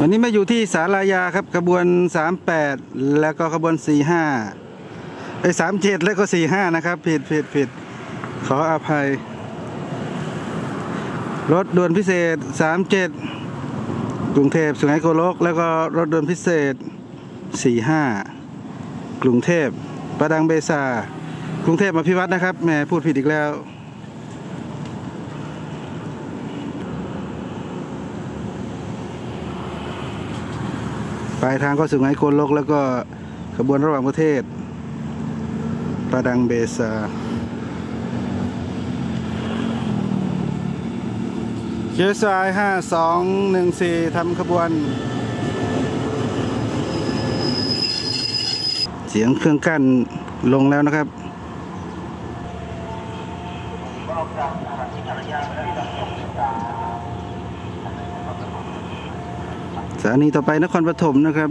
วันนี้มาอยู่ที่สารายาครับขบวน 38 แล้วก็ขบวน 45ไอ้37 แล้วก็ 45 นะครับ ผิดผิดผิดขออภัย รถด่วนพิเศษ 37 กรุงเทพสุไหงโกลก แล้วก็รถด่วนพิเศษ 45 กรุงเทพประดังเบซากรุงเทพมาพิวัตรนะครับแหมพูดผิดอีกแล้ว ปลายทางก็สุไหงโกลก แล้วก็ขบวนระหว่างประเทศประดังเบซาเชสายห้าสองหนึ่งสี่ทำขบวน เสียงเครื่องกั้นลงแล้วนะครับ สถานีต่อไปนครปฐมนะครับ